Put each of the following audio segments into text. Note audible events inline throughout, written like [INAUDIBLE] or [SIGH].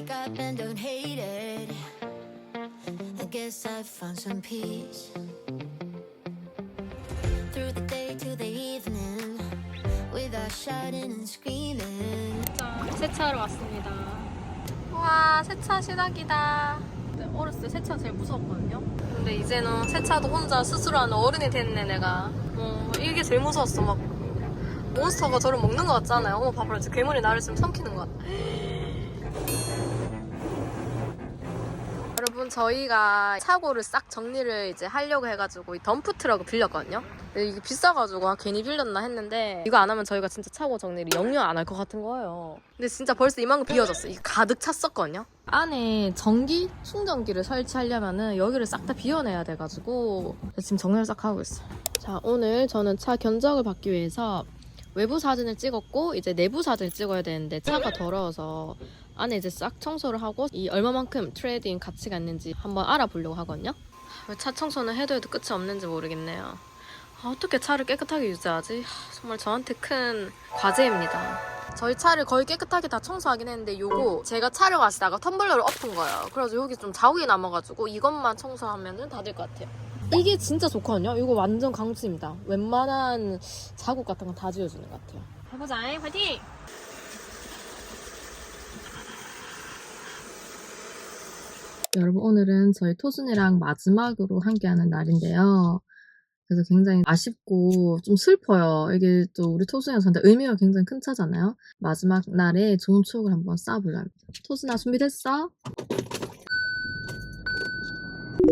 wake up and don't hate it. I guess I found some peace. Through the day to the evening, without shouting and screaming. 세차하러 왔습니다. 와, 세차 시작이다. 네, 어렸을 때 세차 제일 무서웠거든요. 근데 이제는 세차도 혼자 스스로 하는 어른이 됐네, 내가. 어, 이게 제일 무서웠어. 막, 몬스터가 저를 먹는 것 같잖아요. 어머, 봐봐. 이제 괴물이 나를 지금 삼키는 것 같아. 저희가 차고를 싹 정리를 이제 하려고 해가지고 이 덤프 트럭을 빌렸거든요. 근데 이게 비싸가지고 아, 괜히 빌렸나 했는데 이거 안 하면 저희가 진짜 차고 정리를 영영 안 할 것 같은 거예요. 근데 진짜 벌써 이만큼 비어졌어. 이게 가득 찼었거든요. 안에 전기 충전기를 설치하려면은 여기를 싹 다 비워내야 돼가지고 지금 정리를 싹 하고 있어요. 자 오늘 저는 차 견적을 받기 위해서 외부 사진을 찍었고 이제 내부 사진을 찍어야 되는데 차가 더러워서 안에 이제 싹 청소를 하고 이 얼마만큼 트레이딩 가치가 있는지 한번 알아보려고 하거든요. 왜 차 청소는 해도 해도 끝이 없는지 모르겠네요. 아, 어떻게 차를 깨끗하게 유지하지? 하, 정말 저한테 큰 과제입니다. 저희 차를 거의 깨끗하게 다 청소하긴 했는데 요거 제가 촬영 하시다가 텀블러를 엎은 거예요. 그래서 여기 좀 자국이 남아가지고 이것만 청소하면 다될 것 같아요. 이게 진짜 좋거든요. 이거 완전 강추입니다. 웬만한 자국 같은 건 다 지워주는 것 같아요. 해보자, 화이팅! 여러분 오늘은 저희 토순이랑 마지막으로 함께하는 날인데요. 그래서 굉장히 아쉽고 좀 슬퍼요. 이게 또 우리 토순이가 저한테 의미가 굉장히 큰 차잖아요. 마지막 날에 좋은 추억을 한번 쌓아보려 합니다. 토순아 준비됐어?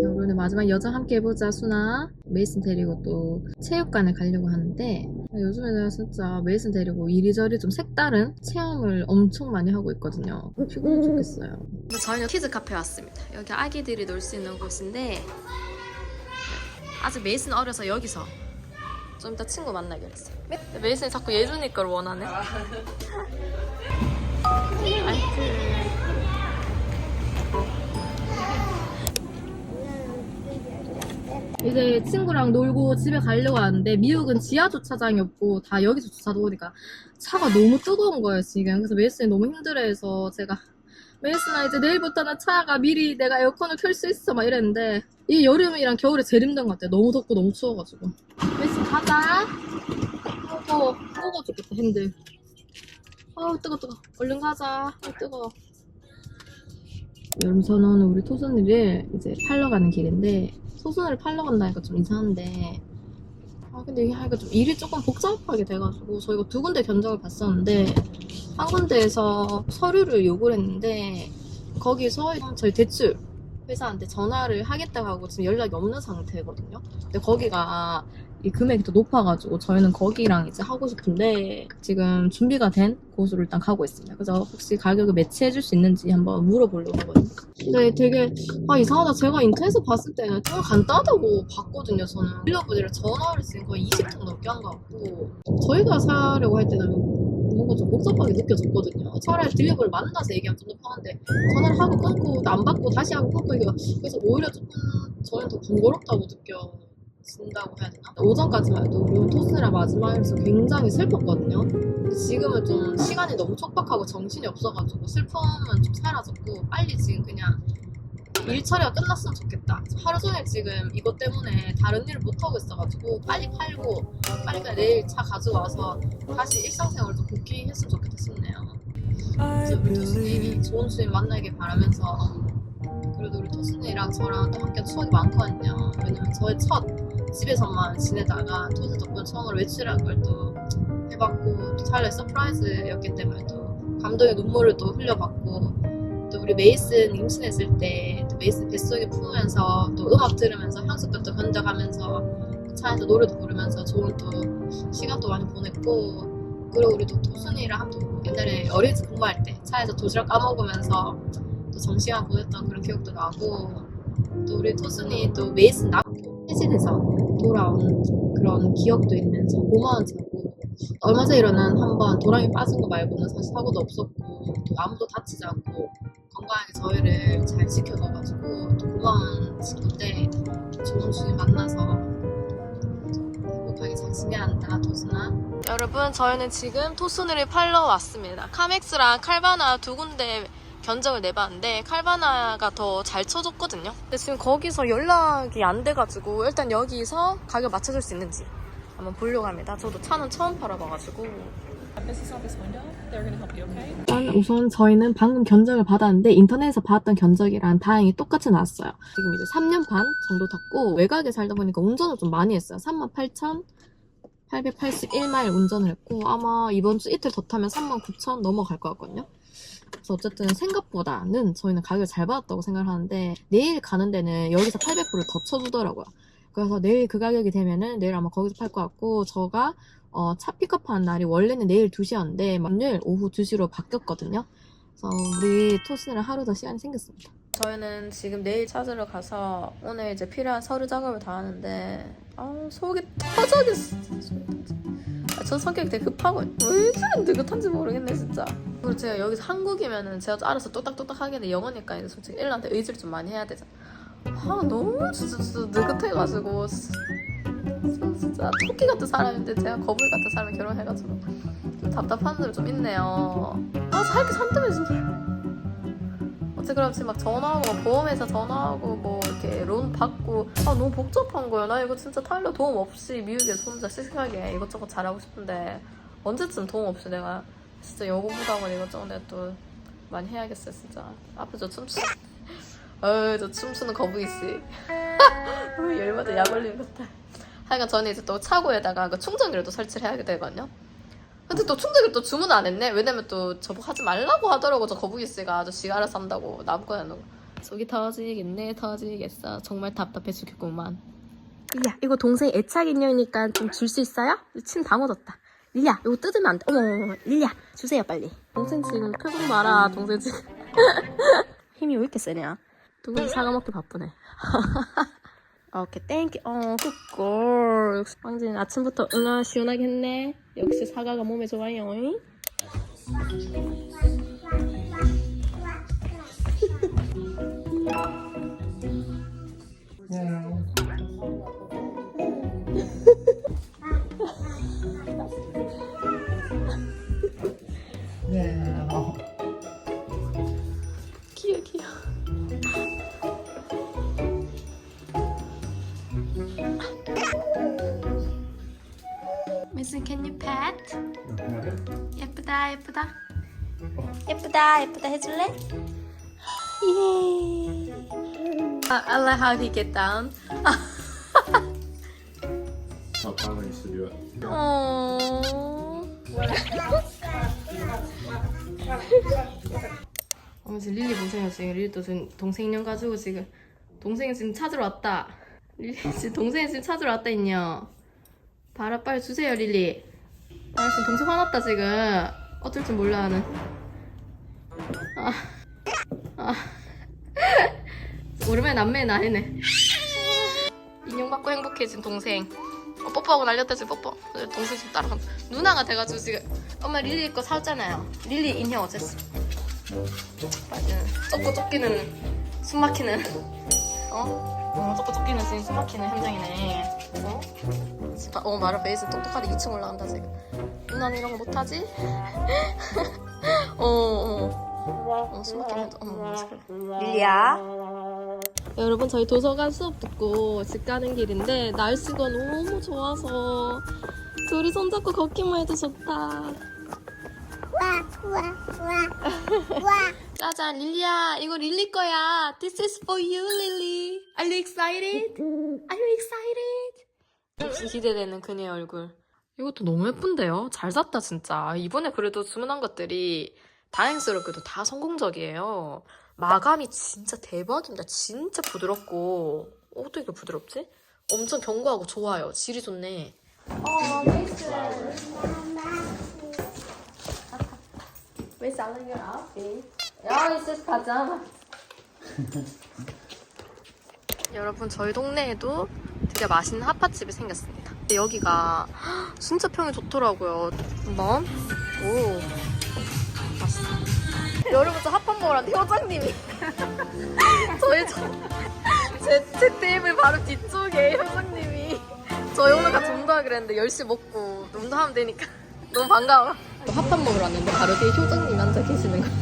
자, 오늘 마지막 여정 함께 해보자 수나 메이슨 데리고 또 체육관에 가려고 하는데 요즘에는 진짜 메이슨 데리고 이리저리 좀 색다른 체험을 엄청 많이 하고 있거든요. 피곤해 죽겠어요. 저희는 키즈 카페 왔습니다. 여기 아기들이 놀 수 있는 곳인데 아직 메이슨 어려서 여기서 좀 이따 친구 만나기로 했어요. 메이슨이 자꾸 예준이 걸 원하네. [LAUGHS] 아이쿠 이제 친구랑 놀고 집에 가려고 하는데 미국은 지하 주차장이 없고 다 여기서 주차도 오니까 차가 너무 뜨거운 거예요 지금. 그래서 메이슨이 너무 힘들어해서 제가 메이슨아 이제 내일부터는 차가 미리 내가 에어컨을 켤 수 있어 막 이랬는데 이 여름이랑 겨울에 제일 힘든 것 같아요. 너무 덥고 너무 추워가지고. 메이슨 가자. 뜨거워 뜨거워 죽겠다 핸들. 아우 뜨거 뜨거. 얼른 가자. 아 여러분 저는 오늘 우리 토순이를 이제 팔러 가는 길인데 소순이를 팔러 간다니까 좀 이상한데. 아 근데 이게 하니까 좀 일이 조금 복잡하게 돼가지고 저희가 두 군데 견적을 봤었는데 한 군데에서 서류를 요구를 했는데 거기서 저희 대출 회사한테 전화를 하겠다고 하고 지금 연락이 없는 상태거든요. 근데 거기가 이 금액이 더 높아가지고 저희는 거기랑 이제 하고 싶은데 지금 준비가 된 곳으로 일단 가고 있습니다. 그래서 혹시 가격을 매치해줄 수 있는지 한번 물어보려고 하거든요. 근데 되게 아 이상하다. 제가 인터넷에서 봤을 때는 좀 간단하다고 봤거든요. 저는 빌려보니라 전화를 지금 거의 20통 넘게 한 것 같고 저희가 사려고 할 때는 뭔가 좀 복잡하게 느껴졌거든요. 차라리 딜리버를 만나서 얘기하면 좀 더 편한데 전화를 하고 끊고 안 받고 다시 하고 끊고 이게 그래서 오히려 조금 저는 더 번거롭다고 느껴. 진다고 해야 되나? 오전까지만 해도 우리 토스랑 마지막에서 굉장히 슬펐거든요. 근데 지금은 좀 시간이 너무 촉박하고 정신이 없어가지고 슬픔은 좀 사라졌고 빨리 지금 그냥 일 처리가 끝났으면 좋겠다. 하루 종일 지금 이것 때문에 다른 일을 못 하고 있어가지고 빨리 팔고 빨리 내일 차 가져와서 다시 일상생활을 좀 복귀했으면 좋겠다 싶네요. 우리 토스님 좋은 수임 만나길 바라면서 그래도 우리 토스님이랑 저랑 또 함께 추억이 많거든요. 왜냐면 저의 첫 집에서만 지내다가 토스 덕분에 처음으로 외출한 걸 또 해봤고 또 차라리 서프라이즈였기 때문에 또 감동의 눈물을 또 흘려봤고 또 우리 메이슨 임신했을 때또 메이슨 뱃속에 품으면서 또 음악 들으면서 향수병도 건져가면서 차에서 노래도 부르면서 좋은 또 시간도 많이 보냈고 그리고 우리 또 토순이랑 함께 옛날에 어린이집 공부할 때 차에서 도시락 까먹으면서 또 정시간 보냈던 그런 기억도 나고 또 우리 토순이 또 메이슨 낳고 해신에서 돌아온 그런 기억도 있는 참 고마운 차고 얼마 전에 일어난 한번 도랑이 빠진 거 말고는 사실 사고도 없었고 또 아무도 다치지 않고 건강하게 저희를 잘 지켜줘가지고 또 고마운 친구인데 좋은 주인 만나서 행복하게 잘 지내야 한다 도순아. 여러분 저희는 지금 토순이를 팔러 왔습니다. 카맥스랑 칼바나 두 군데 견적을 내봤는데 칼바나가 더 잘 쳐줬거든요. 근데 지금 거기서 연락이 안 돼가지고 일단 여기서 가격 맞춰줄 수 있는지 한번 보려고 합니다. 저도 차는 처음 팔아봐가지고. 일단 우선 저희는 방금 견적을 받았는데 인터넷에서 받았던 견적이랑 다행히 똑같이 나왔어요. 지금 이제 3년 반 정도 탔고 외곽에 살다 보니까 운전을 좀 많이 했어요. 38,881마일 운전을 했고 아마 이번 주 이틀 더 타면 39,000 넘어갈 것 같거든요. 그래서 어쨌든 생각보다는 저희는 가격을 잘 받았다고 생각을 하는데 내일 가는 데는 여기서 800불을 더 쳐주더라고요. 그래서 내일 그 가격이 되면은 내일 아마 거기서 팔 것 같고 저가 어, 차 픽업하는 날이 원래는 내일 2시였는데 목요일 오후 2시로 바뀌었거든요. 그래서 우리 토신이랑 하루 더 시간이 생겼습니다. 저희는 지금 내일 찾으러 가서 오늘 이제 필요한 서류 작업을 다 하는데 아 속이 터져겠어. 아, 저 성격이 되게 급하고 왜 저런 느긋한지 모르겠네 진짜. 그리고 제가 여기서 한국이면은 제가 알아서 뚝딱뚝딱 하겠는데 영어니까 이제 솔직히 일한테 의지를 좀 많이 해야 되잖아. 아 너무 진짜, 진짜 느긋해가지고 진짜, 토끼 같은 사람인데 제가 거북이 같은 사람이 결혼해가지고 좀 답답한 점이 좀 있네요. 아 살게 산다면 진짜. 그렇지 막 전화하고 막 보험회사 전화하고 뭐 이렇게 론 받고 아 너무 복잡한 거예요. 나 이거 진짜 타일러 도움 없이 미국에서 혼자 씩씩하게 이것저것 잘하고 싶은데 언제쯤 도움 없이 내가 진짜 여고 부담을 이것저것 내가 또 많이 해야겠어요 진짜. 앞에 저 춤추. [LAUGHS] 어저 춤추는 거북이 씨. [LAUGHS] 열받아 약 올리는 것 같아. 하여간 저는 이제 또 차고에다가 그 충전기를 또 설치를 해야 되거든요. 근데 또 충전기 또 주문 안 했네? 왜냐면 또 저보고 하지 말라고 하더라고 저 거북이 씨가. 아저씨가 알아서 한다고 나보고 하는 거. 속이 터지겠네 터지겠어. 정말 답답해 죽겠구만. 릴리야 이거 동생 애착 인형이니까 좀 줄 수 있어요? 침 다 묻었다. 릴리야 이거 뜯으면 안 돼. 어머 어머 릴리야 주세요 빨리. 동생 지금 표정 봐라 동생 지금 [LAUGHS] 힘이 왜 이렇게 세냐? 동생 사과 먹기 바쁘네 [LAUGHS] 오케이 땡큐 어 굿걸 황진 아침부터 응아 시원하게 했네. 역시 사과가 몸에 좋아요 귀 Can you pet? 예쁘다, 예쁘다. 예쁘다, 예쁘다 해줄래? [GASPS] 예. I, I like how he get down. To do it. 어. 어, [LAUGHS] 지금 릴리. 지금 릴리 또 지금 동생 인형 가지고 지금 동생이 지금 찾으러 왔다. 릴리 지금 동생이 지금 찾으러 왔다 있냐? 봐라 빨리 주세요 릴리. 아 지금 동생 화났다 지금. 어쩔 줄 몰라 하는. 아, 아. [LAUGHS] 오랜만에 남매의 날이네. 인형 받고 행복해진 동생. 어, 뽀뽀하고 날렸다 지금 뽀뽀. 동생 지금 따라가. 누나가 돼가지고 지금 엄마 릴리 거 사왔잖아요. 릴리 인형 어쨌어? 맞아. 쫓고 쫓기는 숨 막히는 어? 어 쫓고 쫓기는 지금 숨 막히는 현장이네. 어? 진짜, 어 말을 베이스 똑똑하게 2층 올라간다 지금. 누나는 이런 거 못하지? [LAUGHS] 어 어. 어, 숨 막히는 현장. 어, 그래. 릴리야. 여러분 저희 도서관 수업 듣고 집 가는 길인데 날씨가 너무 좋아서 둘이 손잡고 걷기만 해도 좋다. 짜잔 릴리야 이거 릴리 거야. This is for you 릴리. Are you excited? Are you excited? 역시 기대되는 그녀의 얼굴. 이것도 너무 예쁜데요? 잘 샀다 진짜. 이번에 그래도 주문한 것들이 다행스럽게도 다 성공적이에요. 마감이 진짜 대박입니다. 진짜 부드럽고 어떻게 이렇게 부드럽지? 엄청 견고하고 좋아요. 질이 좋네. 어, We're selling your outfit. 야, 이제 가자. [LAUGHS] 여러분, 저희 동네에도 되게 맛있는 핫팟집이 생겼습니다. 근데 여기가 [GASPS] 진짜 평이 좋더라고요. 한번. 오. 맛있어. 여러분, 저 핫팟 먹으러 왔는데 효장님이. [LAUGHS] 저희 저, [LAUGHS] 제, 제 테이블 바로 뒤쪽에 효장님이. 저희 오늘 같이 운동하기로 했는데 10시 먹고 운동하면 되니까. 너무 반가워. 핫팟 먹으러 왔는데 바로 뒤에 효장님이 앉아 계시는 거.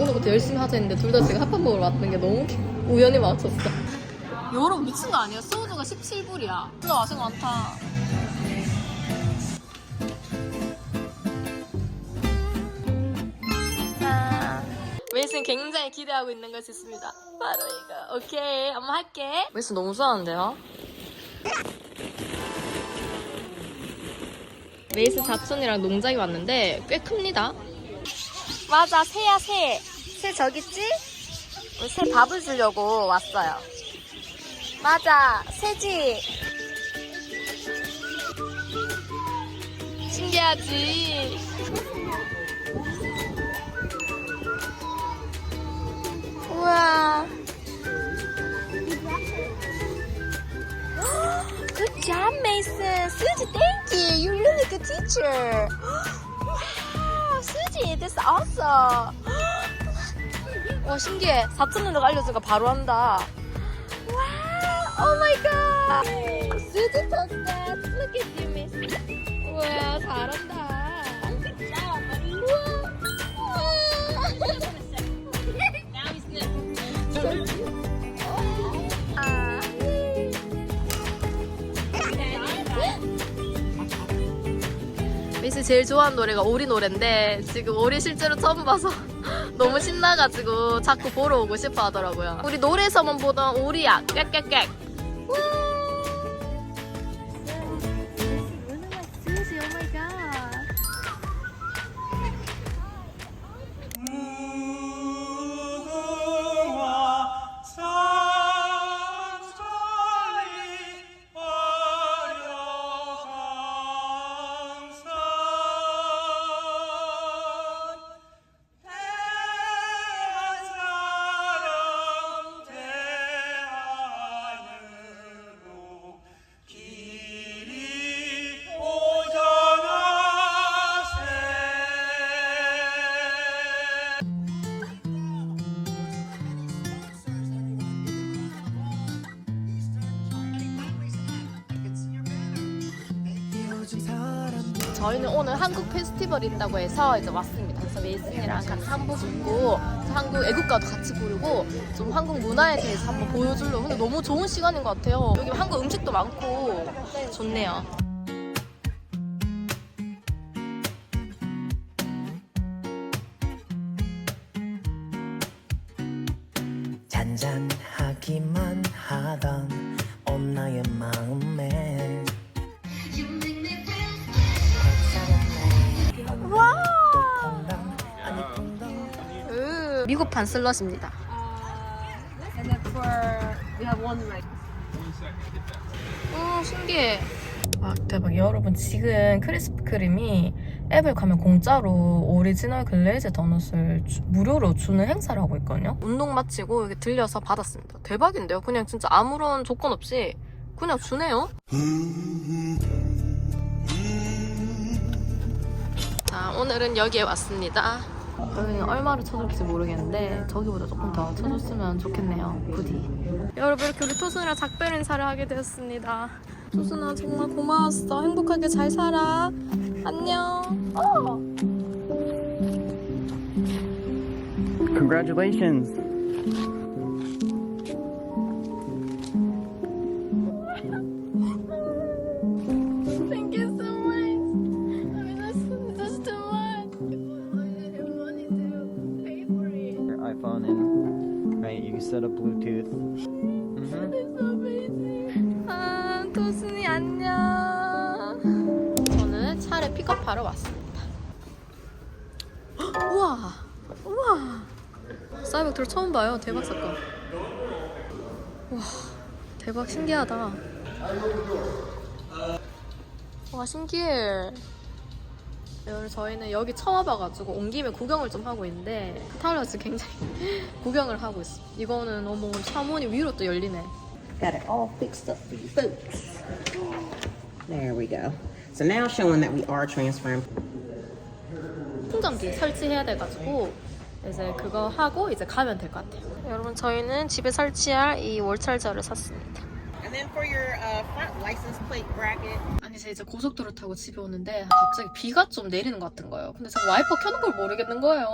오늘부터 열심히 하자 했는데 둘 다 지금 핫팟 먹으러 왔는 게 너무 우연히 맞췄어. 여러분 미친 거 아니야? 소주가 17불이야. 진짜 맛이 많다. 자, 웨이슨 굉장히 기대하고 있는 것이 있습니다. 바로 이거. 오케이, 한번 할게. 웨이슨 너무 좋아하는데요? 웨이슨 사촌이랑 농장에 왔는데 꽤 큽니다. 맞아, 새야, 새. 새 저기 있지? 우리 새 밥을 주려고 왔어요. 맞아, 새지. 신기하지? 우와. Good job, Mason. Suzy, thank you. You're really good teacher. Awesome. 와, 신기해. 사촌 누나가 알려주니까 바로 한다. Oh my god. Suzy took that. Look at you, Mason. 우와, 잘한다. 미스 제일 좋아하는 노래가 오리 노래인데 지금 오리 실제로 처음 봐서 [LAUGHS] 너무 신나가지고 자꾸 보러 오고 싶어 하더라고요. 우리 노래에서만 보던 오리야. 깨깨깨. 저희는 오늘 한국 페스티벌이 있다고 해서 이제 왔습니다. 그래서 메이슨이랑 같이 한복 입고 한국 애국가도 같이 부르고 좀 한국 문화에 대해서 한번 보여주려고 근데 너무 좋은 시간인 것 같아요. 여기 한국 음식도 많고 좋네요. One right. 오 신기해. 아 대박 여러분 지금 크리스피 크림이 앱을 가면 공짜로 오리지널 글레이즈 도넛을 주- 무료로 주는 행사를 하고 있거든요. 운동 마치고 여기 들려서 받았습니다. 대박인데요. 그냥 진짜 아무런 조건 없이 그냥 주네요. 자 오늘은 여기에 왔습니다. 여기는 얼마를 쳐줄지 모르겠는데 저기보다 조금 더 쳐줬으면 좋겠네요. 부디. 여러분 이렇게 우리 토순이랑 작별 인사를 하게 되었습니다. 토순아 정말 고마웠어. 행복하게 잘 살아. 안녕. 어. Congratulations. 토순이 안녕. 저는 차를 픽업하러 왔습니다. 헉, [GASPS] 우와 우와. 사이버트를 처음 봐요. 대박 사건. 와 대박 신기하다. 와 신기해. 여러분 저희는 여기 처음 와봐가지고 온 김에 구경을 좀 하고 있는데 타일러스 굉장히 [LAUGHS] 구경을 하고 있어. 이거는 어머 차문이 위로 또 열리네. Got it all fixed up for you folks. There we go. So now showing that we are transferring 충전기 설치해야 돼가지고 이제 그거 하고 이제 가면 될 것 같아요. 여러분 저희는 집에 설치할 이 월찰자를 샀습니다. And then for your uh, front license plate bracket, 아니 제가 이제 고속도로 타고 집에 오는데 갑자기 비가 좀 내리는 것 같은 거예요. 근데 제가 와이퍼 켜는 걸 모르겠는 거예요.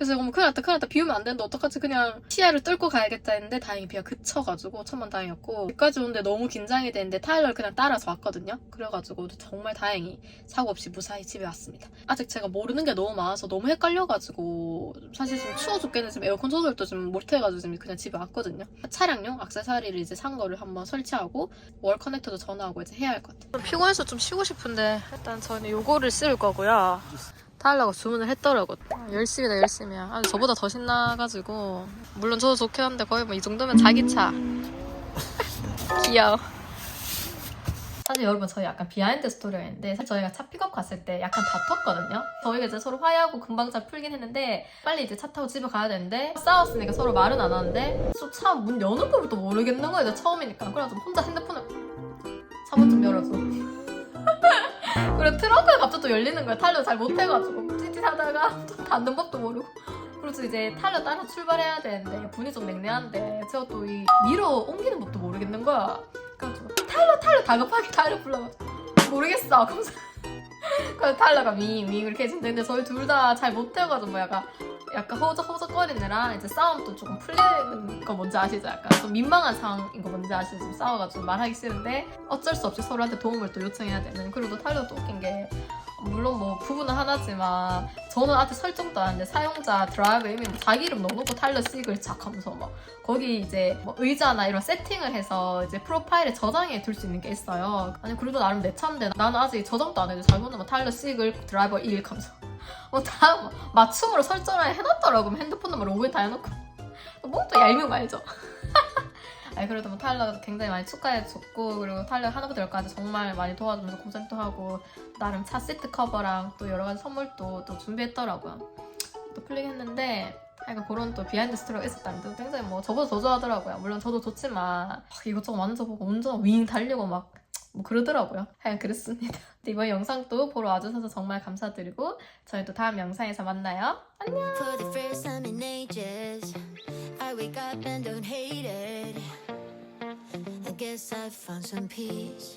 그래서 어머 큰일 났다 큰일 났다. 비 오면 안 되는데 어떡하지? 그냥 시야를 뚫고 가야겠다 했는데 다행히 비가 그쳐가지고 천만 다행이었고 여기까지 오는데 너무 긴장이 되는데 타일러를 그냥 따라서 왔거든요. 그래가지고 정말 다행히 사고 없이 무사히 집에 왔습니다. 아직 제가 모르는 게 너무 많아서 너무 헷갈려가지고 사실 지금 추워 죽겠는데 지금 에어컨 조절도 좀 못해가지고 지금 그냥 집에 왔거든요. 차량용 액세서리를 이제 산 거를 한번 설치하고 월 커넥터도 전화하고 이제 해야 할 것 같아요. 피곤해서 좀 쉬고 싶은데 일단 저는 요거를 쓸 거고요 달라고 주문을 했더라고. 열심이다 열심이야. 아니 저보다 더 신나가지고 물론 저도 좋긴 한데 거의 뭐 이 정도면 자기 차. [LAUGHS] 귀여워. 사실 여러분 저희 약간 비하인드 스토리가 있는데 사실 저희가 차 픽업 갔을 때 약간 다퉜거든요. 저희가 이제 서로 화해하고 금방 잘 풀긴 했는데 빨리 이제 차 타고 집에 가야 되는데 싸웠으니까 서로 말은 안 하는데 차문 여는 거부터 모르겠는 거예요. 처음이니까. 그래가지고 혼자 핸드폰을 차 문 좀 열어줘. 그리고 트렁크가 갑자기 또 열리는 거야. 탈려 잘 못해가지고 찌릿하다가 또 닫는 법도 모르고. 그래서 이제 탈려 따로 출발해야 되는데 분이 좀 냉랭한데 제가 또 이 밀어 옮기는 법도 모르겠는 거야. 그래가지고 탈려 탈려 다급하게 [LAUGHS] 탈려 불러가지고 모르겠어. 그래서 그래서 탈려가 윙윙 이렇게 해주는데 근데 저희 둘 다 잘 못해가지고 뭐 약간 약간 허우적허우적거리느라 이제 싸움도 조금 풀리는 거 뭔지 아시죠? 약간 좀 민망한 상황인 거 뭔지 아시죠? 좀 싸워가지고 말하기 싫은데 어쩔 수 없이 서로한테 도움을 또 요청해야 되는 그리고 또 탈려도 웃긴 게 물론 뭐 부부는 하나지만 저는 아직 설정도 안 했는데 사용자 드라이브 이미 자기 이름 넣어놓고 탈려 씩을 착 하면서 막 거기 이제 뭐 의자나 이런 세팅을 해서 이제 프로파일에 저장해 둘 수 있는 게 있어요. 아니 그래도 나름 내 차인데 나는 아직 저장도 안 해도 잘못하면 뭐 탈려 씩을 드라이버 1 하면서 [LAUGHS] 뭐다 맞춤으로 설정을 해놨더라고. 핸드폰 너머 로그인 다 해놓고. 뭐또 얄미운 거 알죠? 아니 그래도 뭐 타일러가 굉장히 많이 축하해줬고 그리고 타일러 하나부터 열까지 정말 많이 도와주면서 고생도 하고 나름 차 시트 커버랑 또 여러 가지 선물도 또 준비했더라고요. 또 풀링했는데 약간 그런 또 비하인드 스토리가 있었다는 데 굉장히 뭐 저보다 더 좋아하더라고요. 물론 저도 좋지만 막 이것저것 만져보고 운전 윙 달리고 막 뭐 그러더라고요. [LAUGHS] 하여간 그랬습니다. 이번 영상도 보러 와주셔서 정말 감사드리고 저희 또 다음 영상에서 만나요. The guess I found some peace.